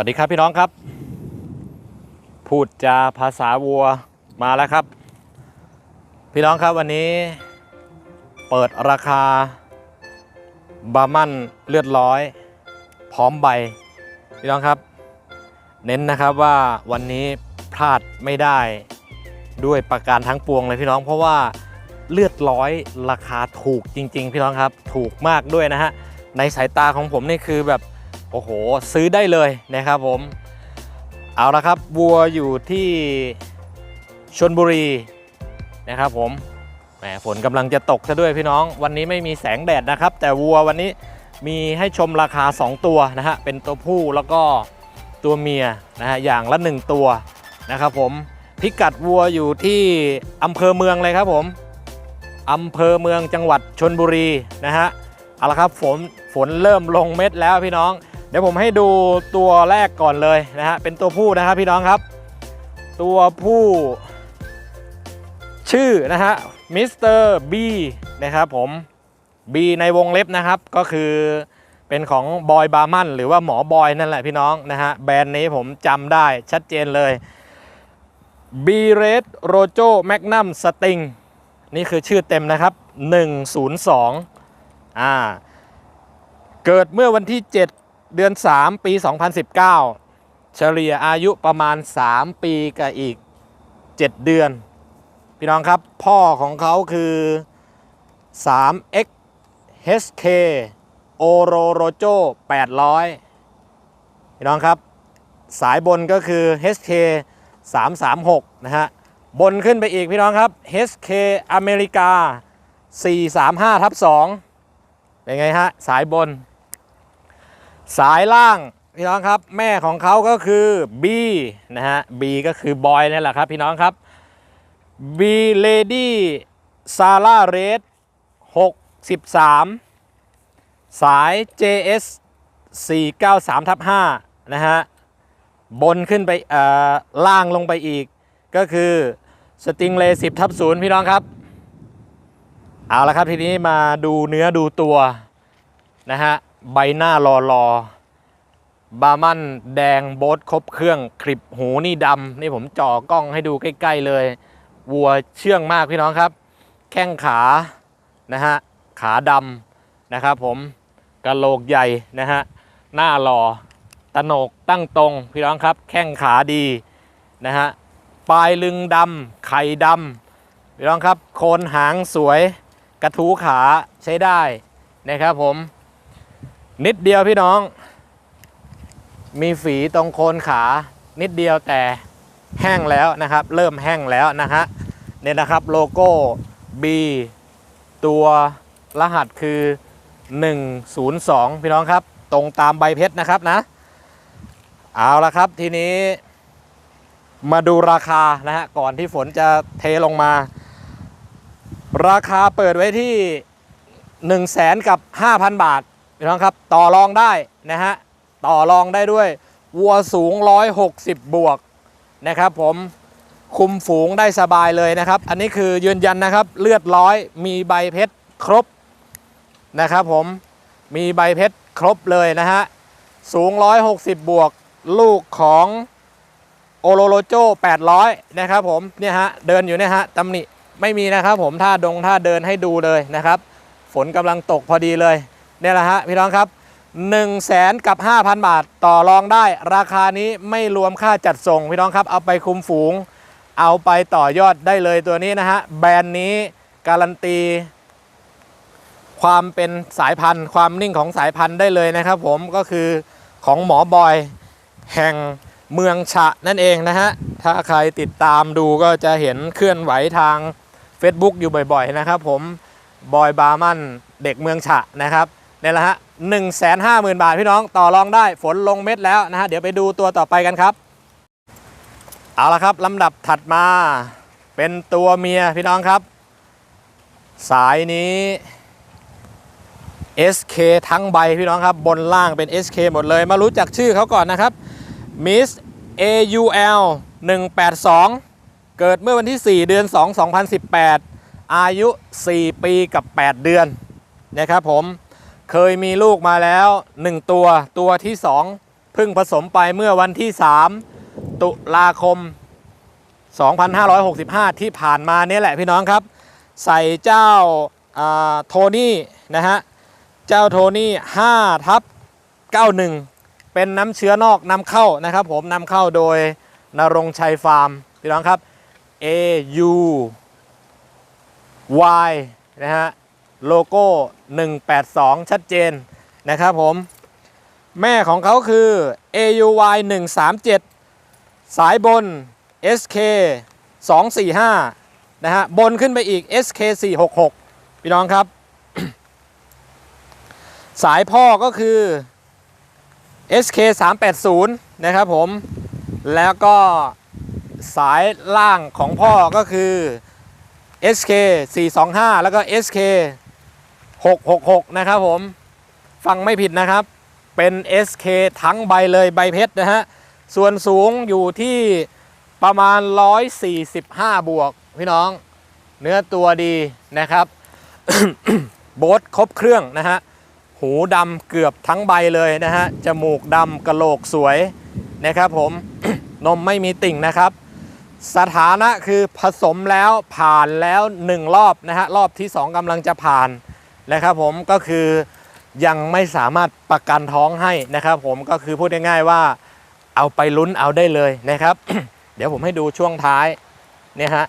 วัสดีครับพี่น้องครับ พูดจาภาษาวัวมาแล้วครับ พี่น้องครับวันนี้เปิดราคาบามันเลือดร้อย พร้อมใบ พี่น้องครับ เน้นนะครับว่าวันนี้พลาดไม่ได้ด้วยประการทั้งปวงเลยพี่น้อง เพราะว่าเลือดร้อยราคาถูกจริง ๆ พี่น้องครับ ถูกมากด้วยนะฮะในสายตาของผมนี่คือแบบ โอ้โห ซื้อได้เลยนะครับผม เอาละครับวัวอยู่ที่ชนบุรีนะครับผมแหมฝนกำลังจะตกซะด้วยพี่น้อง วันนี้ไม่มีแสงแดดนะครับ แต่วัววันนี้มีให้ชมราคา 2 ตัวนะฮะเป็นตัวผู้แล้วก็ตัวเมียนะฮะอย่างละ 1 ตัวนะครับผมพิกัดวัวอยู่ที่อำเภอเมืองเลยครับผมอำเภอเมืองจังหวัดชนบุรีนะฮะเอาละครับฝนฝนเริ่มลงเม็ดแล้วพี่น้อง เดี๋ยวผมให้ดูตัวแรกก่อนเลยนะฮะเป็นตัวผู้นะครับพี่น้องครับ ตัวผู้ชื่อนะฮะมิสเตอร์บีนะครับผม B ในวงเล็บนะครับก็คือเป็นของบอยบาร์มันหรือว่าหมอบอยนั่นแหละพี่น้องนะฮะแบรนด์นี้ผมจำได้ชัดเจนเลย B Red Rojo Magnum Sting นี่คือชื่อเต็มนะครับ 102อ่าเกิดเมื่อวันที่ 7 เดือน 3 ปี 2019 เฉลี่ยอายุประมาณ 3 ปีกับอีก 7 เดือน พี่น้องครับ พ่อของเขาคือ 3x HK Oro Rojo 800 พี่น้องครับ สายบนก็คือ HK 336 นะฮะ บนขึ้นไปอีกพี่น้องครับ HK อเมริกา 435ทับ2เป็นไงฮะ สายบน สายล่างพี่น้องครับ แม่ของเขาก็คือ B นะฮะ B ก็คือบอยนี่แหละครับพี่น้องครับ B Lady Sara Red 63 สาย JS 493ทับ5นะฮะ บนขึ้นไปอ่อล่างลงไปอีก ก็คือสติงเล10ทับ0พี่น้องครับ เอาละครับทีนี้มาดูเนื้อดูตัวนะฮะ ใบหน้ารอรอบาร์มันแดงโบทครบเครื่องคลิปหูนี่ดำนี่ผมจ่อกล้องให้ดูใกล้ ๆ เลย วัวเชื่องมากพี่น้องครับ แข้งขานะฮะขาดำนะครับผมกระโหลกใหญ่นะฮะหน้าหล่อตโหนกตั้งตรงพี่น้องครับ แข้งขาดีนะฮะปลายลึงดำไข่ดำพี่น้องครับโคนหางสวย กระทูขาใช้ได้นะครับผม นิดเดียวพี่น้อง มีฝีตรงโคนขา นิดเดียวแต่แห้งแล้วนะครับ เริ่มแห้งแล้วนะฮะเนี่ยนะครับโลโก้ B ตัวรหัสคือ 102 พี่น้องครับ ตรงตามใบเพชรนะครับนะ เอาละครับทีนี้ มาดูราคานะฮะก่อนที่ฝนจะเทลงมา ราคาเปิดไว้ที่ 1 0 0 0 0แสนกับ 5,000 บาท พี่น้องครับต่อรองได้นะฮะต่อรองได้ด้วยวัวสูง 160 บวกนะครับผมคุมฝูงได้สบายเลยนะครับ อันนี้คือยืนยันนะครับเลือดร้อยมีใบเพชรครบนะครับผมมีใบเพชรครบเลยนะฮะสูง 160 บวก ลูกของโอโลโลโจ800 นะครับผมเนี่ยฮะเดินอยู่เนี่ยฮะตำหนิไม่มีนะครับผมท่าดงท่าเดินให้ดูเลยนะครับ ฝนกำลังตกพอดีเลย เนี่ยแหละฮะพี่น้องครับ1 0 0 0 0แสนกับ 5,000 บาทต่อรองได้ ราคานี้ไม่รวมค่าจัดส่งพี่น้องครับเอาไปคุมฝูง เอาไปต่อยอดได้เลยตัวนี้นะฮะแบรนด์นี้การันตี ความเป็นสายพันธุ์ ความนิ่งของสายพันธุ์ได้เลยนะครับผมก็คือของหมอบอยแห่งเมืองฉะนั่นเองนะฮะถ้าใครติดตามดูก็จะเห็นเคลื่อนไหวทาง Facebook อยู่บ่อยๆนะครับผมบอยบาร์มันเด็กเมืองฉะนะครับ นี่แหละฮะหนึ่งแสนห้าหมื่นบาทพี่น้องต่อรองได้ฝนลงเม็ดแล้วนะฮะเดี๋ยวไปดูตัวต่อไปกันครับ เอาละครับลำดับถัดมาเป็นตัวเมียพี่น้องครับ สายนี้ SK ทั้งใบพี่น้องครับ บนล่างเป็น SK หมดเลย มารู้จักชื่อเขาก่อนนะครับ Miss AUL 182 เกิดเมื่อวันที่ 4 เดือน 2 2018 อายุ 4 ปีกับ 8 เดือนนะครับผม เคยมีลูกมาแล้ว 1 ตัวตัวที่ 2 เพิ่งผสมไปเมื่อวันที่ 3 ตุลาคม 2565 ที่ผ่านมาเนี่ยแหละพี่น้องครับ ใส่เจ้าโทนี่นะฮะ เจ้าโทนี่5ทับ91 เป็นน้ำเชื้อนอกนำเข้านะครับ ผมนำเข้าโดยนรงชัยฟาร์มพี่น้องครับ A U Y นะฮะ โลโก้ 182 ชัดเจนนะครับผม แม่ของเขาคือ AUY 137 สายบน SK 245นะฮะบนขึ้นไปอีก SK 466พี่น้องครับ สายพ่อก็คือ SK 380นะครับผม แล้วก็สายล่างของพ่อก็คือ SK 425 แล้วก็ SK 666 นะครับผม ฟังไม่ผิดนะครับ เป็น SK ทั้งใบเลยใบเพชรนะฮะ ส่วนสูงอยู่ที่ประมาณ 145 บวก พี่น้อง เนื้อตัวดีนะครับ โบ๊ทครบเครื่องนะฮะ หูดำเกือบทั้งใบเลยนะฮะ จมูกดำกระโหลกสวยนะครับผม นมไม่มีติ่งนะครับสถานะคือผสมแล้วผ่านแล้ว 1 รอบนะฮะ รอบที่ 2กำลังจะผ่าน นะครับผมก็คือยังไม่สามารถประกันท้องให้นะครับ ผมก็คือพูดง่ายๆว่าเอาไปลุ้นเอาได้เลยนะครับ เดี๋ยวผมให้ดูช่วงท้ายเนี่ยฮะ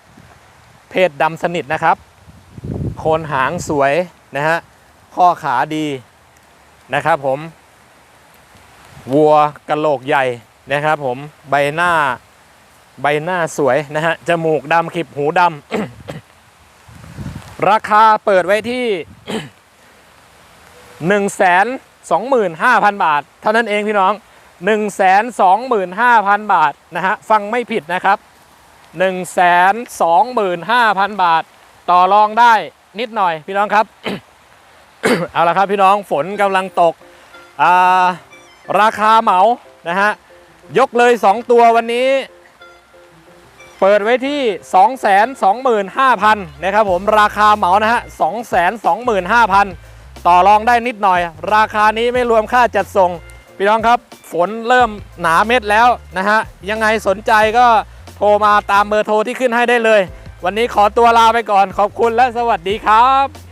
เพศดำสนิทนะครับ โคนหางสวยนะฮะข้อขาดีนะครับผมวัวกระโหลกใหญ่นะครับผมใบหน้าใบหน้าสวยนะฮะจมูกดำขีบหูดำ ราคาเปิดไว้ที่ 1 2 5 0 0 0 บาท เท่านั้นเองพี่น้อง 1 2 5 0 0 0 บาทนะฮะฟังไม่ผิดนะครับ 1 2 5 0 0 0 บาท ต่อรองได้นิดหน่อยพี่น้องครับ เอาละครับพี่น้องฝนกำลังตการาคาเหมานะฮะยกเลย 2 ตัววันนี้ เปิดไว้ที่ 225,000นะครับผมราคาเหมานะฮะ225,000 ต่อรองได้นิดหน่อย ราคานี้ไม่รวมค่าจัดส่ง พี่น้องครับ ฝนเริ่มหนาเม็ดแล้วนะฮะ ยังไงสนใจก็โทรมาตามเบอร์โทรที่ขึ้นให้ได้เลย วันนี้ขอตัวลาไปก่อนขอบคุณและสวัสดีครับ